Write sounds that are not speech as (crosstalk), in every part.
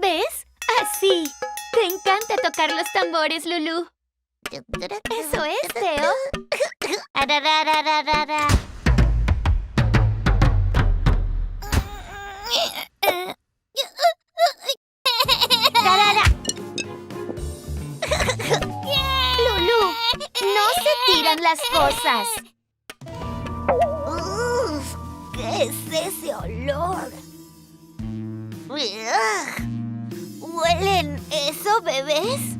¿Ves? Así. Te encanta tocar los tambores, Lulu. Eso es, Teo. Lulu, no se tiran las cosas. Uf, ¿Qué es ese olor? ¿Huelen eso, bebés?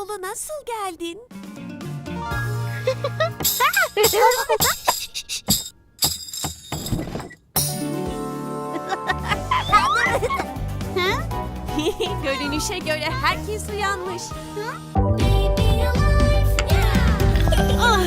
yolu nasıl geldin? (laughs) Görünüşe göre herkes uyanmış. Ah,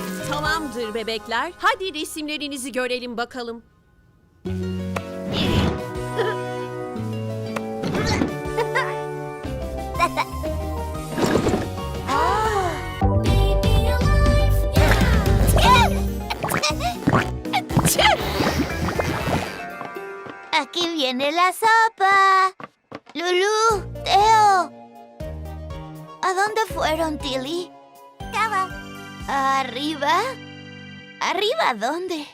(laughs) tamamdır bebekler. Hadi resimlerinizi görelim bakalım. Aquí viene la sopa. Lulu, Teo. ¿A dónde fueron, Tilly? ¿Arriba? ¿Arriba dónde?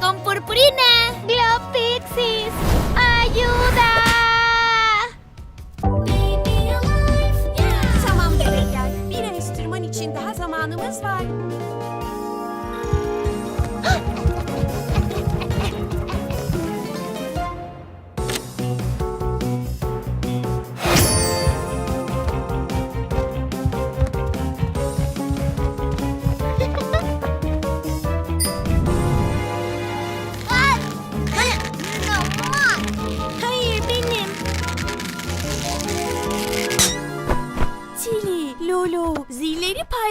Con purpurina? ¡Globfixis! ¡Ayuda! Tamam bebekler. Bir enstrüman için daha zamanımız var.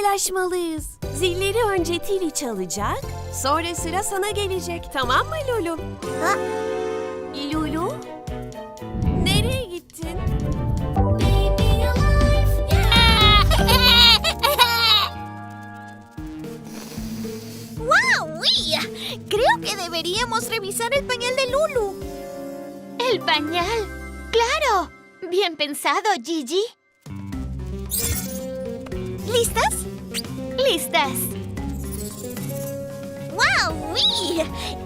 Paylaşmalıyız. Zilleri önce Tili çalacak, sonra sıra sana gelecek. Tamam mı Lulu? Ha? Lulu? Nereye gittin? ¡Wow! Creo que deberíamos revisar el pañal de Lulu. ¡El pañal! ¡Claro! Bien pensado, Gigi. ¿Listas? Listas. ¡Wow!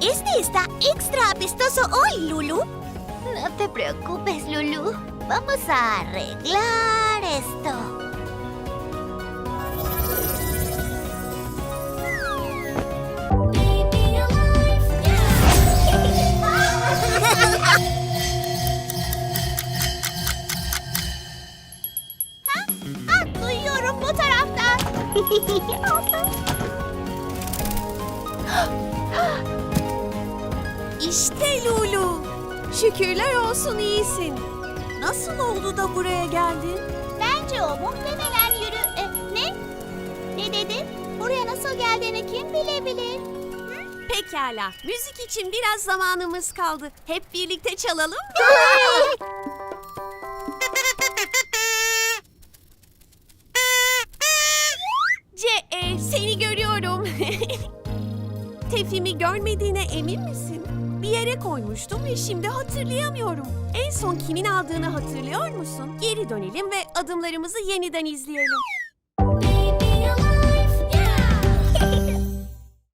Este está extra apestoso hoy, Lulu. No te preocupes, Lulu. Vamos a arreglar esto. İşte Lulu. Şükürler olsun iyisin. Nasıl oldu da buraya geldin? Bence o muhtemelen yürü... E, ne? Ne dedin? Buraya nasıl geldiğini kim bilebilir? Pekala. Müzik için biraz zamanımız kaldı. Hep birlikte çalalım mı? (laughs) görmediğine emin misin? Bir yere koymuştum ve şimdi hatırlayamıyorum. En son kimin aldığını hatırlıyor musun? Geri dönelim ve adımlarımızı yeniden izleyelim.